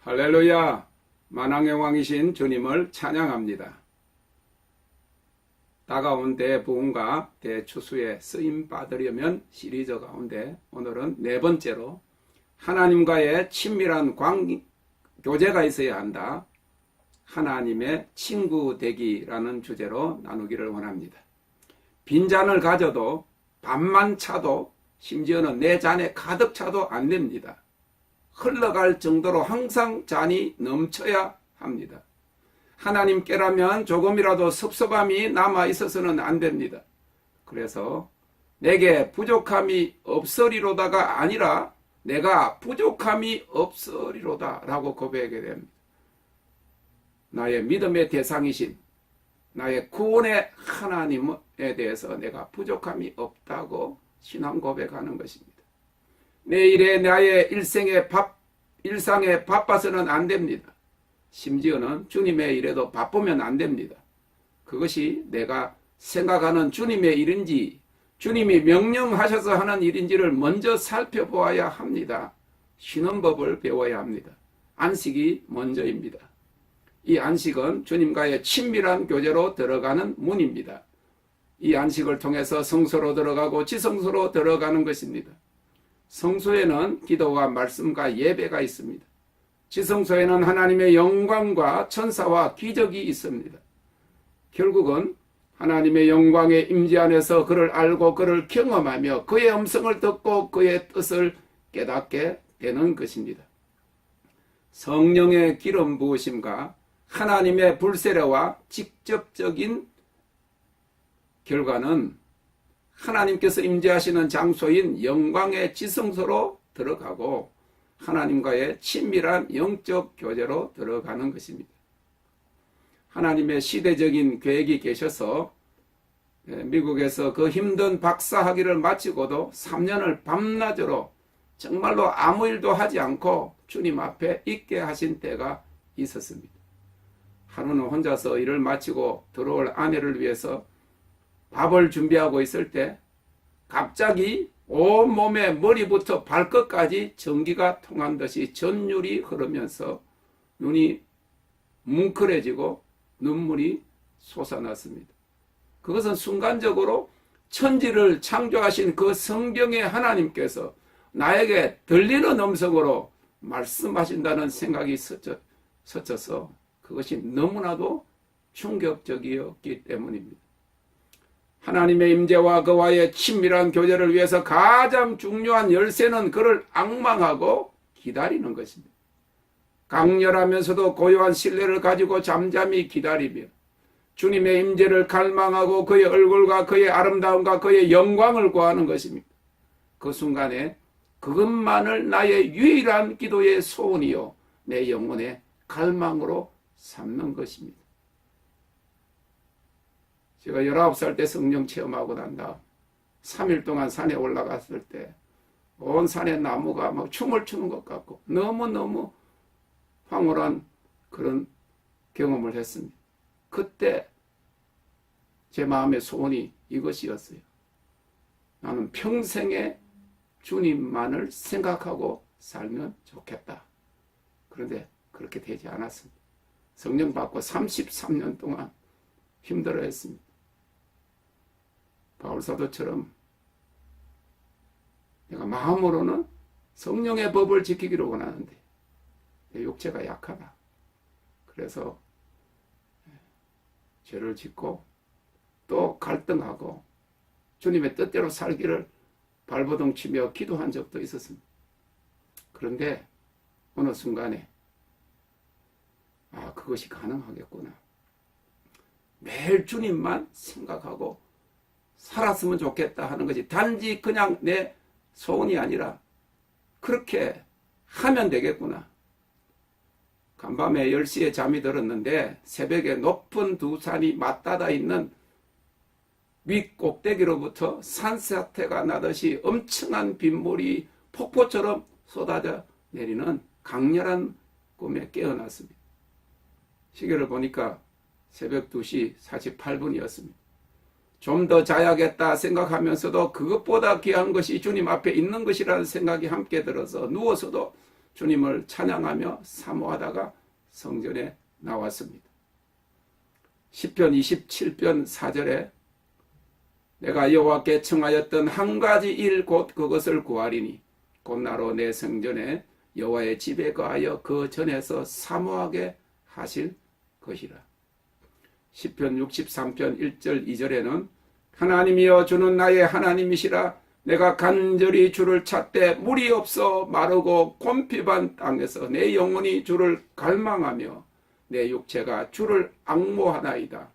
할렐루야! 만왕의 왕이신 주님을 찬양합니다. 다가온 대부흥과 대추수에 쓰임 받으려면 시리즈 가운데 오늘은 네 번째로 하나님과의 친밀한 관 교제가 있어야 한다. 하나님의 친구 되기라는 주제로 나누기를 원합니다. 빈잔을 가져도 반만 차도 심지어는 내 잔에 가득 차도 안 됩니다. 흘러갈 정도로 항상 잔이 넘쳐야 합니다. 하나님께라면 조금이라도 섭섭함이 남아 있어서는 안 됩니다. 그래서 내게 부족함이 없으리로다가 아니라 내가 부족함이 없으리로다 라고 고백하게 됩니다. 나의 믿음의 대상이신 나의 구원의 하나님에 대해서 내가 부족함이 없다고 신앙 고백하는 것입니다. 내 일에 나의 일생에 밥, 일상에 바빠서는 안 됩니다. 심지어는 주님의 일에도 바쁘면 안 됩니다. 그것이 내가 생각하는 주님의 일인지 주님이 명령하셔서 하는 일인지를 먼저 살펴보아야 합니다. 쉬는 법을 배워야 합니다. 안식이 먼저입니다. 이 안식은 주님과의 친밀한 교제로 들어가는 문입니다. 이 안식을 통해서 성소로 들어가고 지성소로 들어가는 것입니다. 성소에는 기도와 말씀과 예배가 있습니다. 지성소에는 하나님의 영광과 천사와 기적이 있습니다. 결국은 하나님의 영광의 임재 안에서 그를 알고 그를 경험하며 그의 음성을 듣고 그의 뜻을 깨닫게 되는 것입니다. 성령의 기름 부으심과 하나님의 불세례와 직접적인 결과는 하나님께서 임재하시는 장소인 영광의 지성소로 들어가고 하나님과의 친밀한 영적 교제로 들어가는 것입니다. 하나님의 시대적인 계획이 계셔서 예, 미국에서 그 힘든 박사학위를 마치고도 3년을 밤낮으로 정말로 아무 일도 하지 않고 주님 앞에 있게 하신 때가 있었습니다. 하루는 혼자서 일을 마치고 들어올 아내를 위해서 밥을 준비하고 있을 때 갑자기 온몸에 머리부터 발끝까지 전기가 통한 듯이 전율이 흐르면서 눈이 뭉클해지고 눈물이 솟아났습니다. 그것은 순간적으로 천지를 창조하신 그 성경의 하나님께서 나에게 들리는 음성으로 말씀하신다는 생각이 스쳐, 스쳐서 그것이 너무나도 충격적이었기 때문입니다. 하나님의 임재와 그와의 친밀한 교제를 위해서 가장 중요한 열쇠는 그를 악망하고 기다리는 것입니다. 강렬하면서도 고요한 신뢰를 가지고 잠잠히 기다리며 주님의 임재를 갈망하고 그의 얼굴과 그의 아름다움과 그의 영광을 구하는 것입니다. 그 순간에 그것만을 나의 유일한 기도의 소원이요 내 영혼의 갈망으로 삼는 것입니다. 제가 19살 때 성령 체험하고 난 다음 3일 동안 산에 올라갔을 때 온 산의 나무가 막 춤을 추는 것 같고 너무너무 황홀한 그런 경험을 했습니다. 그때 제 마음의 소원이 이것이었어요. 나는 평생에 주님만을 생각하고 살면 좋겠다. 그런데 그렇게 되지 않았습니다. 성령 받고 33년 동안 힘들어 했습니다. 바울사도처럼 내가 마음으로는 성령의 법을 지키기를 원하는데 내 육체가 약하다. 그래서 죄를 짓고 또 갈등하고 주님의 뜻대로 살기를 발버둥 치며 기도한 적도 있었습니다. 그런데 어느 순간에 아 그것이 가능하겠구나. 매일 주님만 생각하고 살았으면 좋겠다 하는 것이 단지 그냥 내 소원이 아니라 그렇게 하면 되겠구나. 간밤에 10시에 잠이 들었는데 새벽에 높은 두 산이 맞닿아 있는 윗 꼭대기로부터 산사태가 나듯이 엄청난 빗물이 폭포처럼 쏟아져 내리는 강렬한 꿈에 깨어났습니다. 시계를 보니까 새벽 2시 48분이었습니다. 좀 더 자야겠다 생각하면서도 그것보다 귀한 것이 주님 앞에 있는 것이라는 생각이 함께 들어서 누워서도 주님을 찬양하며 사모하다가 성전에 나왔습니다. 10편 27편 4절에 내가 여호와께 청하였던 한 가지 일 곧 그것을 구하리니 곧 나로 내 성전에 여호와의 집에 거하여 그 전에서 사모하게 하실 것이라. 10편 63편 1절 2절에는 하나님이여 주는 나의 하나님이시라 내가 간절히 주를 찾되 물이 없어 마르고 곰핍한 땅에서 내 영혼이 주를 갈망하며 내 육체가 주를 악모하나이다.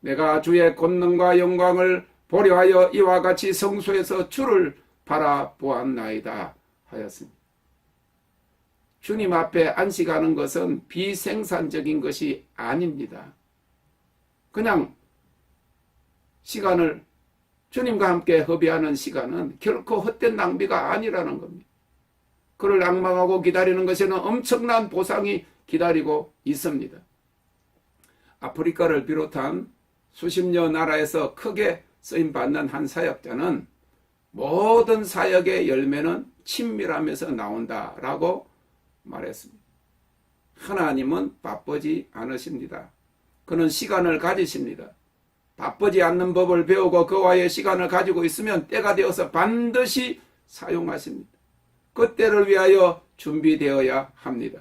내가 주의 권능과 영광을 보려 하여 이와 같이 성소에서 주를 바라보았나이다 하였습니다. 주님 앞에 안식하는 것은 비생산적인 것이 아닙니다. 그냥 시간을 주님과 함께 허비하는 시간은 결코 헛된 낭비가 아니라는 겁니다. 그를 악망하고 기다리는 것에는 엄청난 보상이 기다리고 있습니다. 아프리카를 비롯한 수십 여 나라에서 크게 쓰임 받는 한 사역자는 모든 사역의 열매는 친밀함에서 나온다라고 말했습니다. 하나님은 바쁘지 않으십니다. 그는 시간을 가지십니다. 바쁘지 않는 법을 배우고 그와의 시간을 가지고 있으면 때가 되어서 반드시 사용하십니다. 그때를 위하여 준비되어야 합니다.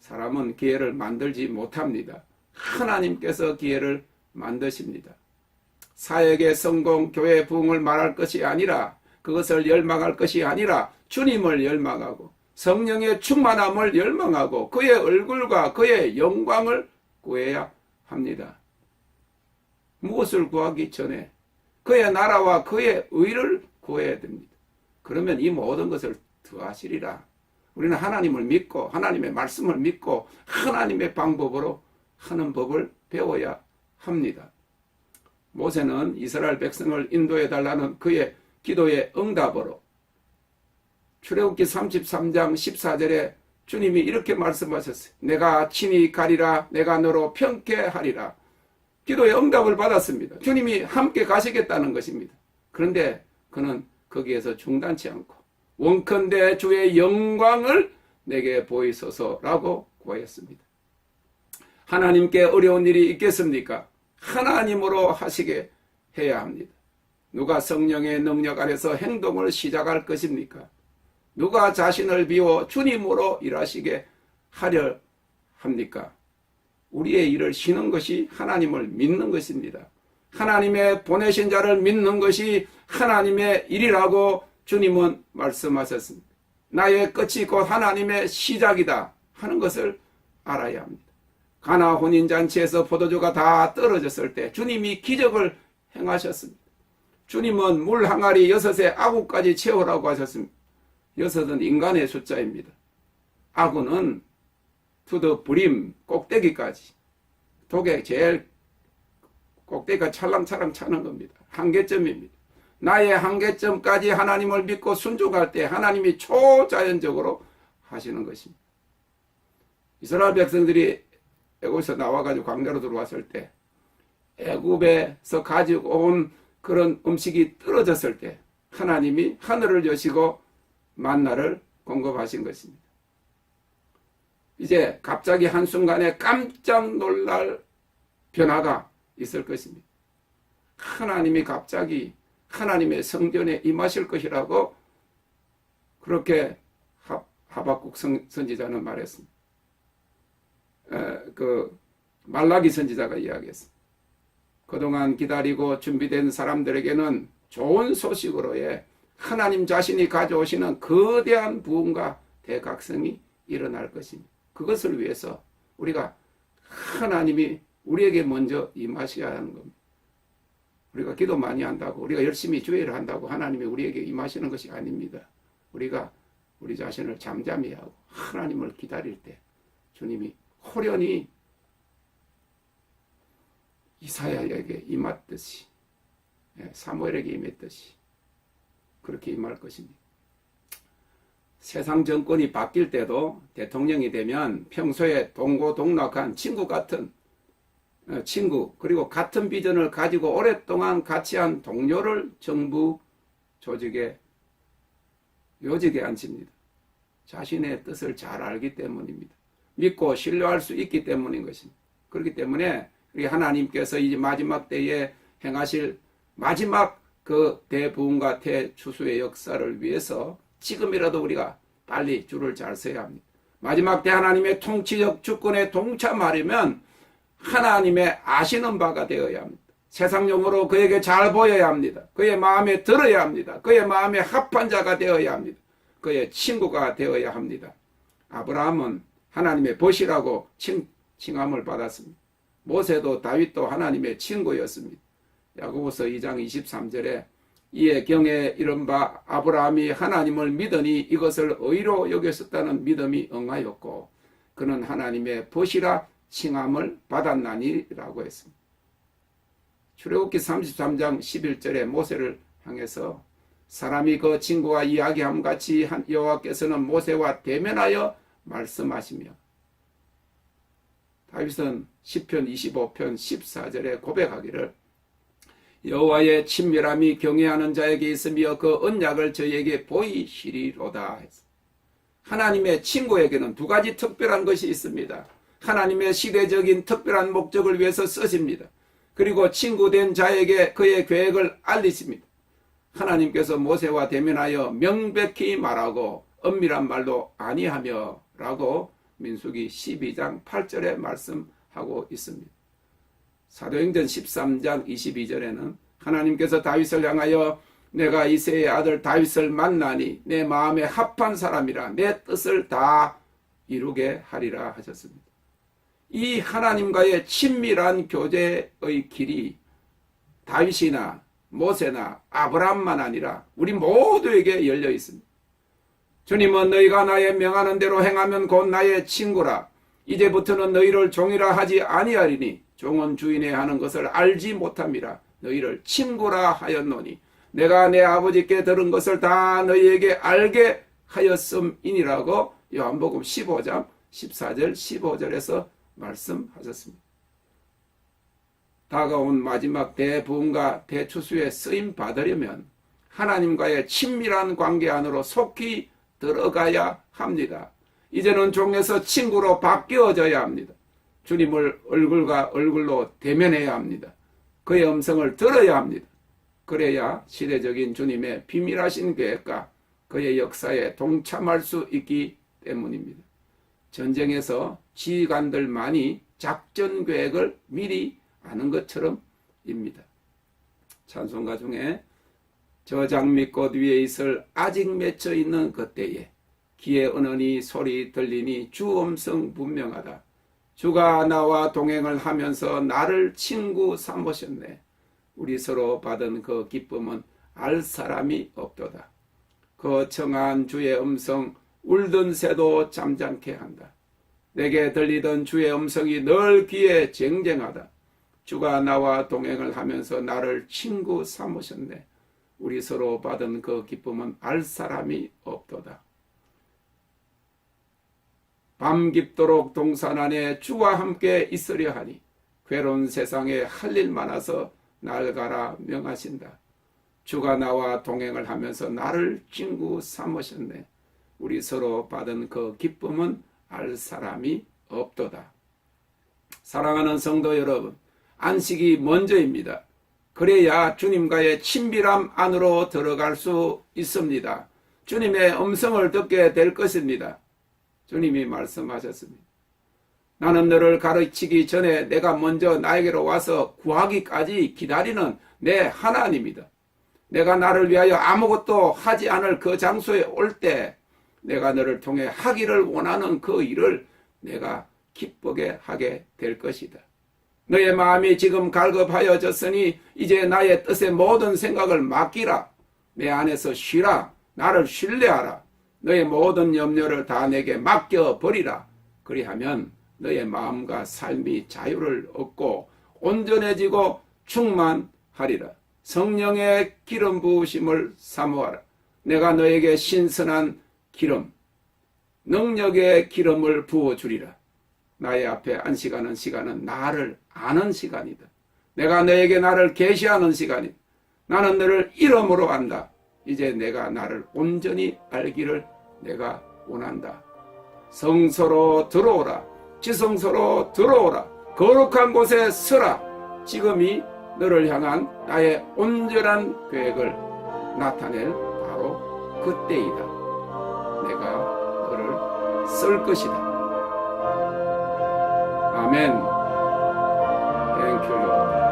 사람은 기회를 만들지 못합니다. 하나님께서 기회를 만드십니다. 사역의 성공, 교회 부흥을 말할 것이 아니라 그것을 열망할 것이 아니라 주님을 열망하고 성령의 충만함을 열망하고 그의 얼굴과 그의 영광을 구해야 합니다. 무엇을 구하기 전에 그의 나라와 그의 의를 구해야 됩니다. 그러면 이 모든 것을 더하시리라. 우리는 하나님을 믿고 하나님의 말씀을 믿고 하나님의 방법으로 하는 법을 배워야 합니다. 모세는 이스라엘 백성을 인도해 달라는 그의 기도의 응답으로 출애굽기 33장 14절에 주님이 이렇게 말씀하셨어요. 내가 친히 가리라 내가 너로 평케하리라. 기도의 응답을 받았습니다. 주님이 함께 가시겠다는 것입니다. 그런데 그는 거기에서 중단치 않고 원컨대 주의 영광을 내게 보이소서라고 구했습니다. 하나님께 어려운 일이 있겠습니까? 하나님으로 하시게 해야 합니다. 누가 성령의 능력 아래서 행동을 시작할 것입니까? 누가 자신을 비워 주님으로 일하시게 하려 합니까? 우리의 일을 쉬는 것이 하나님을 믿는 것입니다. 하나님의 보내신 자를 믿는 것이 하나님의 일이라고 주님은 말씀하셨습니다. 나의 끝이 곧 하나님의 시작이다 하는 것을 알아야 합니다. 가나 혼인 잔치에서 포도주가 다 떨어졌을 때 주님이 기적을 행하셨습니다. 주님은 물 항아리 여섯에 아구까지 채우라고 하셨습니다. 여섯은 인간의 숫자입니다. 아구는 투더 브림 꼭대기까지 독에 제일 꼭대기가 찰랑찰랑 차는 겁니다. 한계점입니다. 나의 한계점까지 하나님을 믿고 순종할 때 하나님이 초자연적으로 하시는 것입니다. 이스라엘 백성들이 애굽에서 나와가지고 광야로 들어왔을 때 애굽에서 가지고 온 그런 음식이 떨어졌을 때 하나님이 하늘을 여시고 만나를 공급하신 것입니다. 이제 갑자기 한순간에 깜짝 놀랄 변화가 있을 것입니다. 하나님이 갑자기 하나님의 성전에 임하실 것이라고 그렇게 하박국 선지자는 말했습니다. 그 말라기 선지자가 이야기했습니다. 그동안 기다리고 준비된 사람들에게는 좋은 소식으로의 하나님 자신이 가져오시는 거대한 부흥과 대각성이 일어날 것입니다. 그것을 위해서 우리가 하나님이 우리에게 먼저 임하셔야 하는 겁니다. 우리가 기도 많이 한다고 우리가 열심히 주의를 한다고 하나님이 우리에게 임하시는 것이 아닙니다. 우리가 우리 자신을 잠잠히 하고 하나님을 기다릴 때 주님이 호련히 이사야에게 임했듯이 예, 사무엘에게 임했듯이 그렇게 임할 것입니다. 세상 정권이 바뀔 때도 대통령이 되면 평소에 동고동락한 친구 같은 어, 친구 그리고 같은 비전을 가지고 오랫동안 같이 한 동료를 정부 조직에 요직에 앉힙니다. 자신의 뜻을 잘 알기 때문입니다. 믿고 신뢰할 수 있기 때문인 것입니다. 그렇기 때문에 우리 하나님께서 이제 마지막 때에 행하실 마지막 그 대부흥과 대추수의 역사를 위해서 지금이라도 우리가 빨리 줄을 잘 서야 합니다. 마지막 때 하나님의 통치적 주권에 동참하려면 하나님의 아시는 바가 되어야 합니다. 세상용으로 그에게 잘 보여야 합니다. 그의 마음에 들어야 합니다. 그의 마음에 합한 자가 되어야 합니다. 그의 친구가 되어야 합니다. 아브라함은 하나님의 벗이라고 칭, 칭함을 받았습니다. 모세도 다윗도 하나님의 친구였습니다. 야고보서 2장 23절에 이에 경에 이른바 아브라함이 하나님을 믿으니 이것을 의로 여겼었다는 믿음이 응하였고 그는 하나님의 벗이라 칭함을 받았나니라고 했습니다. 출애굽기 33장 11절에 모세를 향해서 사람이 그 친구와 이야기함 같이 한 여호와께서는 모세와 대면하여 말씀하시며 다윗은 시편 25편 14절에 고백하기를 여호와의 친밀함이 경외하는 자에게 있으며 그 언약을 저에게 보이시리로다. 하나님의 친구에게는 두 가지 특별한 것이 있습니다. 하나님의 시대적인 특별한 목적을 위해서 쓰십니다. 그리고 친구된 자에게 그의 계획을 알리십니다. 하나님께서 모세와 대면하여 명백히 말하고 엄밀한 말도 아니하며 라고 민수기 12장 8절에 말씀하고 있습니다. 사도행전 13장 22절에는 하나님께서 다윗을 향하여 내가 이세의 아들 다윗을 만나니 내 마음에 합한 사람이라 내 뜻을 다 이루게 하리라 하셨습니다. 이 하나님과의 친밀한 교제의 길이 다윗이나 모세나 아브라함만 아니라 우리 모두에게 열려 있습니다. 주님은 너희가 나의 명하는 대로 행하면 곧 나의 친구라. 이제부터는 너희를 종이라 하지 아니하리니 종은 주인의 하는 것을 알지 못함이라. 너희를 친구라 하였노니 내가 내 아버지께 들은 것을 다 너희에게 알게 하였음이니라고 요한복음 15장 14절 15절에서 말씀하셨습니다. 다가온 마지막 대부흥과 대추수에 쓰임 받으려면 하나님과의 친밀한 관계 안으로 속히 들어가야 합니다. 이제는 종에서 친구로 바뀌어져야 합니다. 주님을 얼굴과 얼굴로 대면해야 합니다. 그의 음성을 들어야 합니다. 그래야 시대적인 주님의 비밀하신 계획과 그의 역사에 동참할 수 있기 때문입니다. 전쟁에서 지휘관들만이 작전 계획을 미리 아는 것처럼입니다. 찬송가 중에 저 장미꽃 위에 있을 아직 맺혀 있는 그때에 귀에 은은히 소리 들리니 주 음성 분명하다. 주가 나와 동행을 하면서 나를 친구 삼으셨네. 우리 서로 받은 그 기쁨은 알 사람이 없도다. 그 청한 주의 음성 울던 새도 잠잠케 한다. 내게 들리던 주의 음성이 늘 귀에 쟁쟁하다. 주가 나와 동행을 하면서 나를 친구 삼으셨네. 우리 서로 받은 그 기쁨은 알 사람이 없도다. 밤 깊도록 동산 안에 주와 함께 있으려 하니 괴로운 세상에 할 일 많아서 날 가라 명하신다. 주가 나와 동행을 하면서 나를 친구 삼으셨네. 우리 서로 받은 그 기쁨은 알 사람이 없도다. 사랑하는 성도 여러분, 안식이 먼저입니다. 그래야 주님과의 친밀함 안으로 들어갈 수 있습니다. 주님의 음성을 듣게 될 것입니다. 주님이 말씀하셨습니다. 나는 너를 가르치기 전에 내가 먼저 나에게로 와서 구하기까지 기다리는 내 하나님이다. 내가 나를 위하여 아무것도 하지 않을 그 장소에 올 때 내가 너를 통해 하기를 원하는 그 일을 내가 기쁘게 하게 될 것이다. 너의 마음이 지금 갈급하여졌으니 이제 나의 뜻에 모든 생각을 맡기라. 내 안에서 쉬라. 나를 신뢰하라. 너의 모든 염려를 다 내게 맡겨버리라. 그리하면 너의 마음과 삶이 자유를 얻고 온전해지고 충만하리라. 성령의 기름 부으심을 사모하라. 내가 너에게 신선한 기름, 능력의 기름을 부어주리라. 나의 앞에 안식하는 시간은 나를 아는 시간이다. 내가 너에게 나를 계시하는 시간이다. 나는 너를 이름으로 안다. 이제 내가 나를 온전히 알기를 내가 원한다. 성소로 들어오라. 지성소로 들어오라. 거룩한 곳에 서라. 지금이 너를 향한 나의 온전한 계획을 나타낼 바로 그때이다. 내가 너를 쓸 것이다. 아멘. Thank you, Lord.